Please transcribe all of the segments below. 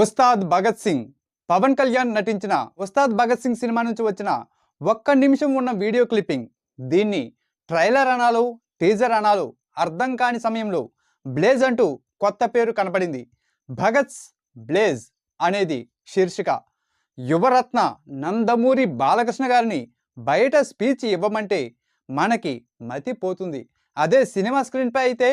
ఉస్తాద్ భగత్ సింగ్. పవన్ కళ్యాణ్ నటించిన ఉస్తాద్ భగత్ సింగ్ సినిమా నుంచి వచ్చిన ఒక్క నిమిషం ఉన్న వీడియో క్లిప్పింగ్. దీన్ని ట్రైలర్ అనాలో టీజర్ అనాలో అర్థం కాని సమయంలో బ్లేజ్ అంటూ కొత్త పేరు కనపడింది. భగత్స్ బ్లేజ్ అనేది శీర్షిక. యువరత్న నందమూరి బాలకృష్ణ గారిని బయట స్పీచ్ ఇవ్వమంటే మనకి మతిపోతుంది. అదే సినిమా స్క్రీన్పై అయితే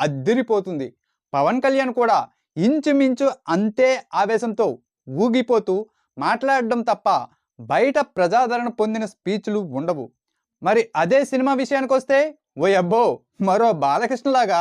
అద్దిరిపోతుంది. పవన్ కళ్యాణ్ కూడా ఇంచుమించు అంతే ఆవేశంతో ఊగిపోతూ మాట్లాడడం తప్ప బయట ప్రజాదరణ పొందిన స్పీచ్లు ఉండవు. మరి అదే సినిమా విషయానికి వస్తే ఓ అబ్బో మరో బాలకృష్ణలాగా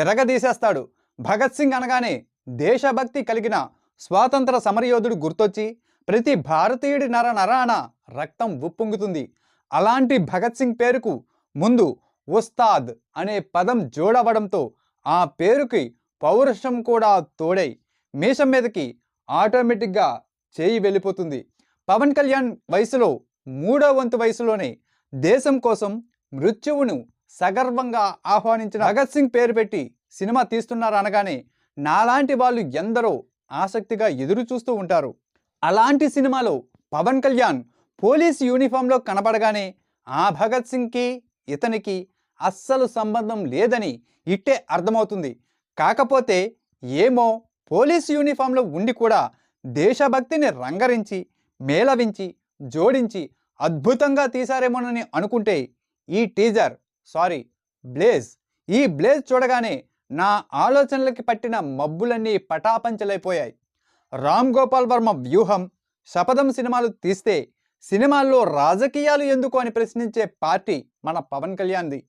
ఎరగదీసేస్తాడు భగత్ సింగ్ అనగానే దేశభక్తి కలిగిన స్వాతంత్ర సమరయోధుడు గుర్తొచ్చి ప్రతి భారతీయుడి నర నరాన రక్తం ఉప్పొంగుతుంది. అలాంటి భగత్ సింగ్ పేరుకు ముందు ఉస్తాద్ అనే పదం జోడవడంతో ఆ పేరుకి పౌరుషం కూడా తోడై మీషం మీదకి ఆటోమేటిక్గా చేయి వెళ్ళిపోతుంది. పవన్ కళ్యాణ్ వయసులో మూడో వంతు వయసులోనే దేశం కోసం మృత్యువును సగర్వంగా ఆహ్వానించిన భగత్ సింగ్ పేరు పెట్టి సినిమా తీస్తున్నారు అనగానే నాలాంటి వాళ్ళు ఎందరో ఆసక్తిగా ఎదురు చూస్తూ ఉంటారు. అలాంటి సినిమాలో పవన్ కళ్యాణ్ పోలీస్ యూనిఫామ్లో కనబడగానే ఆ భగత్ సింగ్కి ఇతనికి అస్సలు సంబంధం లేదని ఇట్టే అర్థమవుతుంది. కాకపోతే ఏమో పోలీస్ యూనిఫామ్లో ఉండి కూడా దేశభక్తిని రంగరించి మేళవించి జోడించి అద్భుతంగా తీశారేమోనని అనుకుంటే ఈ టీజర్ సారీ బ్లేజ్ ఈ బ్లేజ్ చూడగానే నా ఆలోచనలకి పట్టిన మబ్బులన్నీ పటాపంచలైపోయాయి. రామ్ గోపాల్ వర్మ వ్యూహం శపథం సినిమాలు తీస్తే సినిమాల్లో రాజకీయాలు ఎందుకు అని ప్రశ్నించే పార్టీ మన పవన్ కళ్యాణ్ది.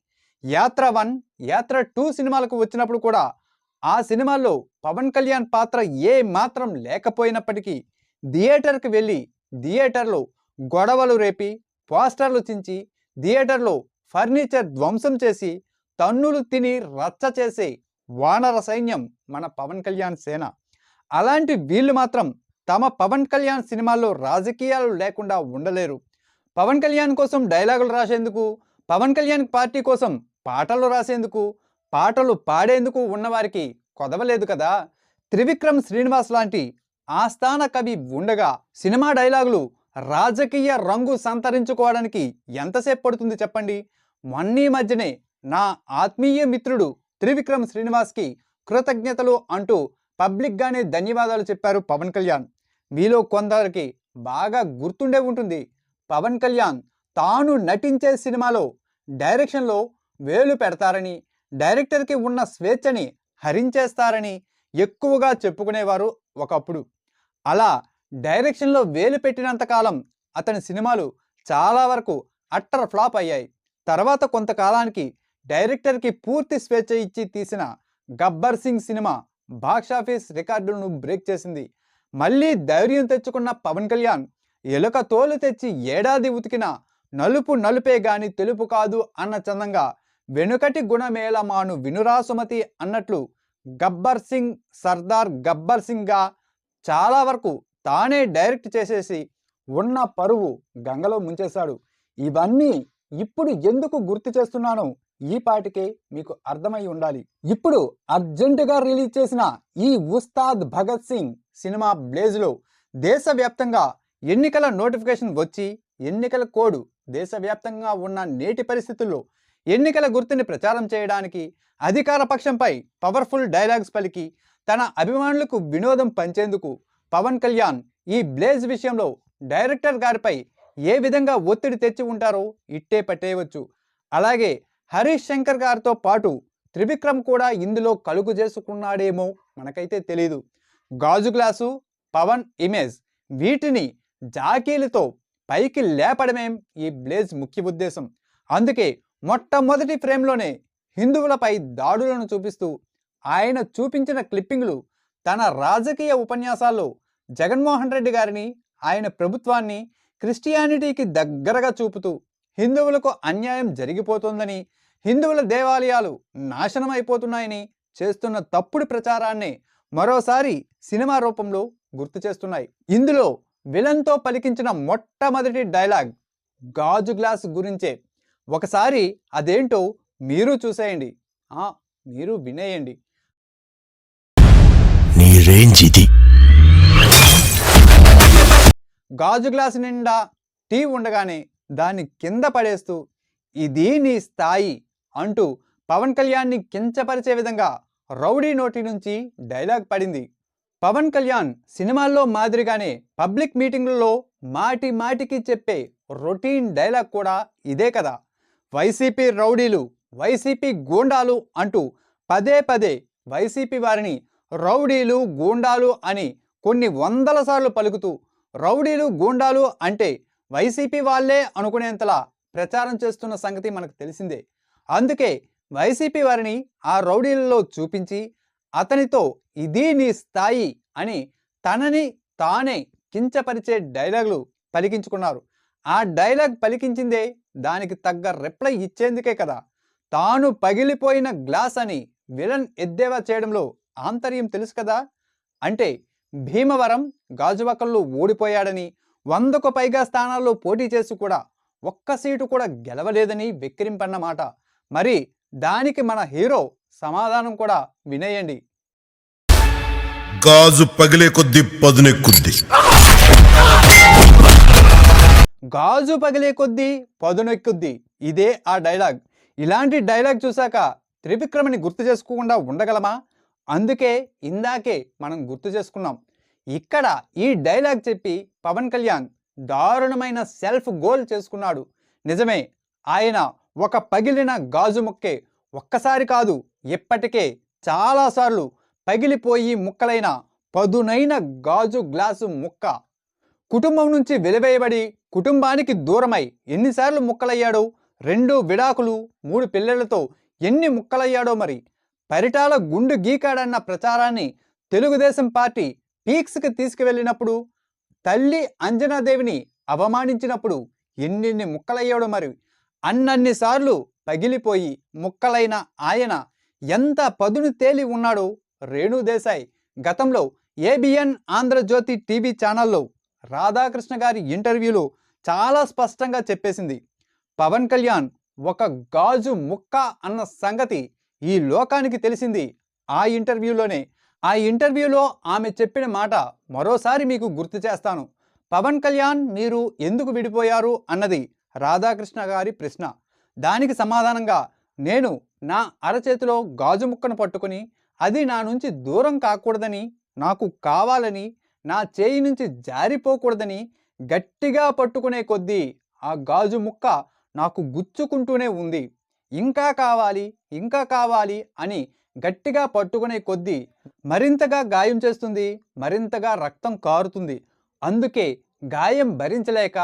యాత్ర వన్ యాత్ర టూ సినిమాలకు వచ్చినప్పుడు కూడా ఆ సినిమాల్లో పవన్ కళ్యాణ్ పాత్ర ఏ మాత్రం లేకపోయినప్పటికీ థియేటర్కి వెళ్ళి థియేటర్లో గొడవలు రేపి పోస్టర్లు చించి థియేటర్లో ఫర్నిచర్ ధ్వంసం చేసి తన్నులు తిని రచ్చ చేసే వానర సైన్యం మన పవన్ కళ్యాణ్ సేన. అలాంటి వీళ్ళు మాత్రం తమ పవన్ కళ్యాణ్ సినిమాల్లో రాజకీయాలు లేకుండా ఉండలేరు. పవన్ కళ్యాణ్ కోసం డైలాగులు రాసేందుకు పవన్ కళ్యాణ్ పార్టీ కోసం పాటలు రాసేందుకు పాటలు పాడేందుకు ఉన్నవారికి కొదవలేదు కదా. త్రివిక్రమ్ శ్రీనివాస్ లాంటి ఆస్థాన కవి ఉండగా సినిమా డైలాగులు రాజకీయ రంగు సంతరించుకోవడానికి ఎంతసేపు పడుతుంది చెప్పండి? మొన్నీ మధ్యనే నా ఆత్మీయ మిత్రుడు త్రివిక్రమ్ శ్రీనివాస్కి కృతజ్ఞతలు అంటూ పబ్లిక్గానే ధన్యవాదాలు చెప్పారు పవన్ కళ్యాణ్. మీలో కొందరికి బాగా గుర్తుండే ఉంటుంది. పవన్ కళ్యాణ్ తాను నటించే సినిమాలో డైరెక్షన్లో వేలు పెడతారని డైరెక్టర్కి ఉన్న స్వేచ్ఛని హరించేస్తారని ఎక్కువగా చెప్పుకునేవారు ఒకప్పుడు. అలా డైరెక్షన్లో వేలు పెట్టినంతకాలం అతని సినిమాలు చాలా వరకు అట్టర్ ఫ్లాప్ అయ్యాయి. తర్వాత కొంతకాలానికి డైరెక్టర్కి పూర్తి స్వేచ్ఛ ఇచ్చి తీసిన Gabbar Singh cinema box office రికార్డులను బ్రేక్ చేసింది. మళ్ళీ ధైర్యం తెచ్చుకున్న పవన్ కళ్యాణ్ ఎలుక తోలు తెచ్చి ఏడాది ఉతికిన నలుపు నలుపే గాని తెలుపు కాదు అన్న చందంగా వెనుకటి గుణమేళమాను వినురాసుమతి అన్నట్లు గబ్బర్ సింగ్ సర్దార్ గబ్బర్ సింగ్గా చాలా వరకు తానే డైరెక్ట్ చేసేసి ఉన్న పరువు గంగలో ముంచేశాడు. ఇవన్నీ ఇప్పుడు ఎందుకు గుర్తు చేస్తున్నానో ఈ పాటికే మీకు అర్థమై ఉండాలి. ఇప్పుడు అర్జెంటుగా రిలీజ్ చేసిన ఈ ఉస్తాద్ భగత్ సింగ్ సినిమా బ్లేజ్లో దేశవ్యాప్తంగా ఎన్నికల నోటిఫికేషన్ వచ్చి ఎన్నికల కోడ్ దేశవ్యాప్తంగా ఉన్న నేటి పరిస్థితుల్లో ఎన్నికల గుర్తుని ప్రచారం చేయడానికి అధికార పక్షంపై పవర్ఫుల్ డైలాగ్స్ పలికి తన అభిమానులకు వినోదం పంచేందుకు పవన్ కళ్యాణ్ ఈ బ్లేజ్ విషయంలో డైరెక్టర్ గారిపై ఏ విధంగా ఒత్తిడి తెచ్చి ఉంటారో ఇట్టే పట్టేయవచ్చు. అలాగే హరీష్ శంకర్ గారితో పాటు త్రివిక్రమ్ కూడా ఇందులో కలుగు చేసుకున్నాడేమో మనకైతే తెలీదు. గాజు గ్లాసు పవన్ ఇమేజ్ వీటిని జాకీలతో పైకి లేపడమేం ఈ బ్లేజ్ ముఖ్య ఉద్దేశం. అందుకే మొట్టమొదటి ఫ్రేమ్లోనే హిందువులపై దాడులను చూపిస్తూ ఆయన చూపించిన క్లిప్పింగ్లు తన రాజకీయ ఉపన్యాసాల్లో జగన్మోహన్ రెడ్డి గారిని ఆయన ప్రభుత్వాన్ని క్రిస్టియానిటీకి దగ్గరగా చూపుతూ హిందువులకు అన్యాయం జరిగిపోతుందని హిందువుల దేవాలయాలు నాశనం అయిపోతున్నాయని చేస్తున్న తప్పుడు ప్రచారాన్ని మరోసారి సినిమా రూపంలో గుర్తు చేస్తున్నాయి. ఇందులో విలన్తో పలికించిన మొట్టమొదటి డైలాగ్ గాజు గ్లాస్ గురించే. ఒకసారి అదేంటో మీరు చూసేయండి. ఆ, మీరు వినేయండి. నీ రేంజ్ ఇది. గాజు గ్లాసు నిండా టీ ఉండగానే దాన్ని కింద పడేస్తూ ఇది నీ స్థాయి అంటూ పవన్ కళ్యాణ్ని కించపరిచే విధంగా రౌడీ నోటి నుంచి డైలాగ్ పడింది. పవన్ కళ్యాణ్ సినిమాల్లో మాదిరిగానే పబ్లిక్ మీటింగులలో మాటి మాటికి చెప్పే రొటీన్ డైలాగ్ కూడా ఇదే కదా. వైసీపీ రౌడీలు వైసీపీ గూండాలు అంటూ పదే పదే వైసీపీ వారిని రౌడీలు గూండాలు అని కొన్ని వందల సార్లు పలుకుతూ రౌడీలు గూండాలు అంటే వైసీపీ వాళ్ళే అనుకునేంతలా ప్రచారం చేస్తున్న సంగతి మనకు తెలిసిందే. అందుకే వైసీపీ వారిని ఆ రౌడీలలో చూపించి అతనితో ఇది నీ స్థాయి అని తనని తానే కించపరిచే డైలాగులు పలికించుకున్నారు. ఆ డైలాగ్ పలికించిందే దానికి తగ్గ రిప్లై ఇచ్చేందుకే కదా. తాను పగిలిపోయిన గ్లాస్ అని విలన్ ఎద్దేవా చేయడంలో ఆంతర్యం తెలుసు కదా? అంటే భీమవరం గాజువాకల్లో ఓడిపోయాడని వందకు పైగా స్థానాల్లో పోటీ చేసి కూడా ఒక్క సీటు కూడా గెలవలేదని వెక్కిరింపన్నమాట మరి దానికి మన హీరో సమాధానం కూడా వినేయండి. గాజు పగిలే కొద్దీ పదునెక్కుద్ది. గాజు పగిలే కొద్దీ పదునెక్కుద్ది. ఇదే ఆ డైలాగ్. ఇలాంటి డైలాగ్ చూశాక త్రివిక్రమని గుర్తు చేసుకోకుండా ఉండగలమా? అందుకే ఇందాకే మనం గుర్తు చేసుకున్నాం. ఇక్కడ ఈ డైలాగ్ చెప్పి పవన్ కళ్యాణ్ దారుణమైన సెల్ఫ్ గోల్ చేసుకున్నాడు. నిజమే ఆయన ఒక పగిలిన గాజు ముక్కే ఒక్కసారి కాదు ఇప్పటికే చాలాసార్లు పగిలిపోయి ముక్కలైన పదునైన గాజు గ్లాసు ముక్క కుటుంబం నుంచి వెలివేయబడి కుటుంబానికి దూరమై ఎన్నిసార్లు ముక్కలయ్యాడో రెండు విడాకులు మూడు పిల్లలతో ఎన్ని ముక్కలయ్యాడో మరి. పరిటాల గుండు గీకాడన్న ప్రచారాన్ని తెలుగుదేశం పార్టీ పీక్స్కి తీసుకువెళ్ళినప్పుడు తల్లి అంజనాదేవిని అవమానించినప్పుడు ఎన్నెన్ని ముక్కలయ్యాడో మరి. అన్నన్ని సార్లు పగిలిపోయి ముక్కలైన ఆయన ఎంత పదును తేలి ఉన్నాడో రేణుదేశాయ్ గతంలో ఏబిఎన్ ఆంధ్రజ్యోతి టీవీ ఛానల్లో రాధాకృష్ణ గారి ఇంటర్వ్యూలో చాలా స్పష్టంగా చెప్పేసింది పవన్ కళ్యాణ్ ఒక గాజు ముక్క అన్న సంగతి ఈ లోకానికి తెలిసింది. ఆ ఇంటర్వ్యూలోనే ఆ ఇంటర్వ్యూలో ఆమె చెప్పిన మాట మరోసారి మీకు గుర్తు చేస్తాను. పవన్ కళ్యాణ్ మీరు ఎందుకు విడిపోయారు అన్నది రాధాకృష్ణ గారి ప్రశ్న. దానికి సమాధానంగా నేను నా అరచేతిలో గాజు ముక్కను పట్టుకుని అది నా నుంచి దూరం కాకూడదని నాకు కావాలని నా చేయి నుంచి జారిపోకూడదని గట్టిగా పట్టుకునే కొద్దీ ఆ గాజు ముక్క నాకు గుచ్చుకుంటూనే ఉంది. ఇంకా కావాలి ఇంకా కావాలి అని గట్టిగా పట్టుకునే కొద్దీ మరింతగా గాయం చేస్తుంది మరింతగా రక్తం కారుతుంది. అందుకే గాయం భరించలేక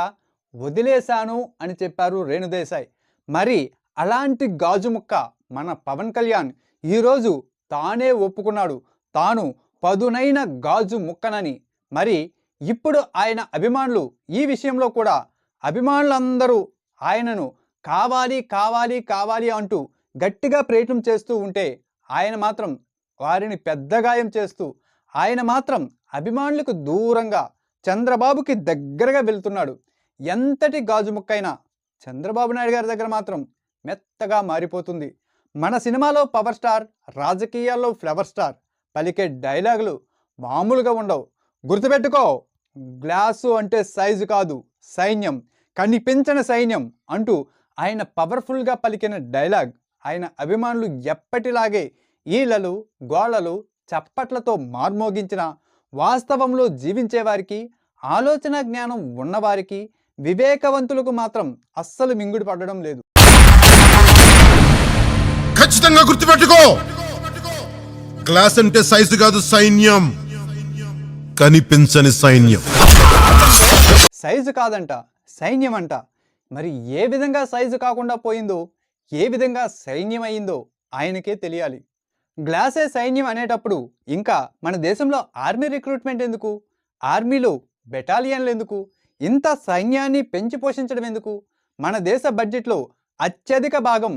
వదిలేశాను అని చెప్పారు రేణుదేశాయ్ మరి అలాంటి గాజు ముక్క మన పవన్ కళ్యాణ్ ఈరోజు తానే ఒప్పుకున్నాడు. తాను పదునైన గాజు ముక్కనని మరి ఇప్పుడు ఆయన అభిమానులు ఈ విషయంలో కూడా అభిమానులందరూ ఆయనను కావాలి కావాలి కావాలి అంటూ గట్టిగా ప్రయత్నం చేస్తూ ఉంటే ఆయన మాత్రం వారిని పెద్దగాయం చేస్తూ ఆయన మాత్రం అభిమానులకు దూరంగా చంద్రబాబుకి దగ్గరగా వెళ్తున్నాడు. ఎంతటి గాజు ముక్కైనా చంద్రబాబు నాయుడు గారి దగ్గర మాత్రం మెత్తగా మారిపోతుంది. మన సినిమాలో పవర్ స్టార్ రాజకీయాల్లో ఫ్లవర్ స్టార్ పలికే డైలాగులు మామూలుగా ఉండవు. గుర్తుపెట్టుకో గ్లాసు అంటే సైజు కాదు సైన్యం. కనిపించిన సైన్యం అంటూ ఆయన పవర్ఫుల్గా పలికిన డైలాగ్ ఆయన అభిమానులు ఎప్పటిలాగే ఈలలు గోళలు చప్పట్లతో మార్మోగించిన వాస్తవంలో జీవించేవారికి ఆలోచన జ్ఞానం ఉన్నవారికి వివేకవంతులకు మాత్రం అస్సలు మింగుడు పడడం లేదు. ఖచ్చితంగా గుర్తుపెట్టుకో! గ్లాస్ అంటే సైజు కాదు సైన్యం. కనిపించని సైన్యం. సైజు కాదంట సైన్యం అంట మరి ఏ విధంగా సైజు కాకుండా పోయిందో ఏ విధంగా సైన్యం అయిందో ఆయనకే తెలియాలి. గ్లాసే సైన్యం అనేటప్పుడు ఇంకా మన దేశంలో ఆర్మీ రిక్రూట్మెంట్ ఎందుకు? ఆర్మీలో బెటాలియన్లు ఎందుకు? ఇంత సైన్యాన్ని పెంచి పోషించడం ఎందుకు? మన దేశ బడ్జెట్లో అత్యధిక భాగం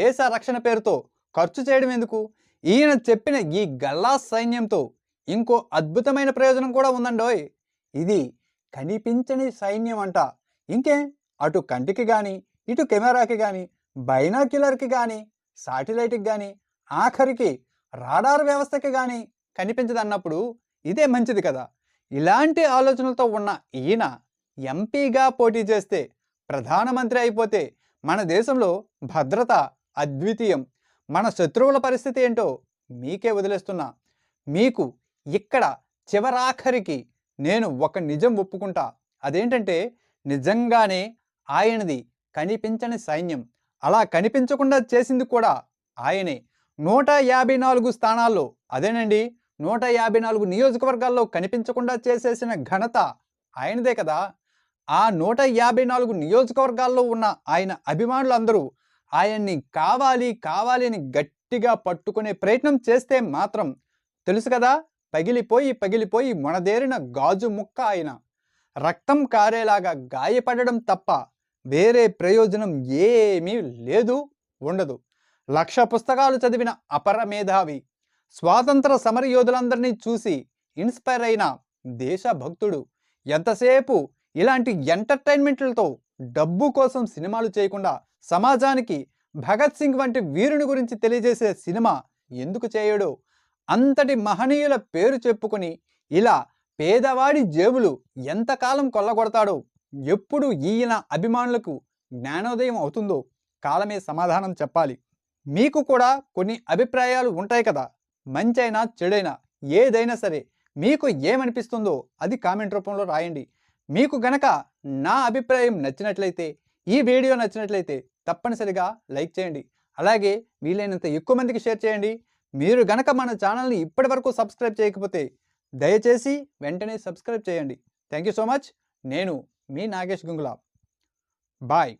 దేశ రక్షణ పేరుతో ఖర్చు చేయడం ఎందుకు? ఈయన చెప్పిన ఈ గల్లా సైన్యంతో ఇంకో అద్భుతమైన ప్రయోజనం కూడా ఉందండోయ్. ఇది కనిపించని సైన్యం అంట ఇంకే అటు కంటికి కానీ ఇటు కెమెరాకి కానీ బైనాక్యులర్కి కానీ సాటిలైట్కి కానీ ఆఖరికి రాడార్ వ్యవస్థకి కానీ కనిపించదన్నప్పుడు ఇదే మంచిది కదా. ఇలాంటి ఆలోచనలతో ఉన్న ఈయన ఎంపీగా పోటీ చేస్తే ప్రధానమంత్రి అయిపోతే మన దేశంలో భద్రత అద్వితీయం. మన శత్రువుల పరిస్థితి ఏంటో మీకే వదిలేస్తున్నా. మీకు ఇక్కడ చివరాఖరికి నేను ఒక నిజం ఒప్పుకుంటా. అదేంటంటే నిజంగానే ఆయనది కనిపించని సైన్యం. అలా కనిపించకుండా చేసింది కూడా ఆయనే. నూట యాభై నాలుగు స్థానాల్లో అదేనండి నూట యాభై నాలుగు నియోజకవర్గాల్లో కనిపించకుండా చేసేసిన ఘనత ఆయనదే కదా. ఆ నూట యాభై నాలుగు నియోజకవర్గాల్లో ఉన్న ఆయన అభిమానులందరూ ఆయన్ని కావాలి కావాలి అని గట్టిగా పట్టుకునే ప్రయత్నం చేస్తే మాత్రం తెలుసు కదా పగిలిపోయి పగిలిపోయి మొనదేరిన గాజు ముక్క ఆయన. రక్తం కారేలాగా గాయపడడం తప్ప వేరే ప్రయోజనం ఏమీ లేదు ఉండదు. లక్ష పుస్తకాలు చదివిన అపర మేధావి. స్వాతంత్ర సమరయోధులందరినీ చూసి ఇన్స్పైర్ అయిన దేశభక్తుడు. ఎంతసేపు ఇలాంటి ఎంటర్టైన్మెంట్లతో డబ్బు కోసం సినిమాలు చేయకుండా సమాజానికి భగత్ సింగ్ వంటి వీరుని గురించి తెలియజేసే సినిమా ఎందుకు చేయడో? అంతటి మహనీయుల పేరు చెప్పుకుని ఇలా పేదవాడి జేబులు ఎంతకాలం కొల్లగొడతాడో ఎప్పుడు ఈయన అభిమానులకు జ్ఞానోదయం అవుతుందో కాలమే సమాధానం చెప్పాలి. మీకు కూడా కొన్ని అభిప్రాయాలు ఉంటాయి కదా మంచైనా చెడైనా ఏదైనా సరే మీకు ఏమనిపిస్తుందో అది కామెంట్ రూపంలో రాయండి. మీకు గనక నా అభిప్రాయం నచ్చినట్లయితే ఈ వీడియో నచ్చినట్లయితే తప్పనిసరిగా లైక్ చేయండి. అలాగే వీలైనంత ఎక్కువ మందికి షేర్ చేయండి. మీరు గనక మన ఛానల్ని ఇప్పటి వరకు సబ్స్క్రైబ్ చేయకపోతే దయచేసి వెంటనే సబ్స్క్రైబ్ చేయండి. Thank you so much. నేను మీ నాగేష్ గుంగులా. బాయ్.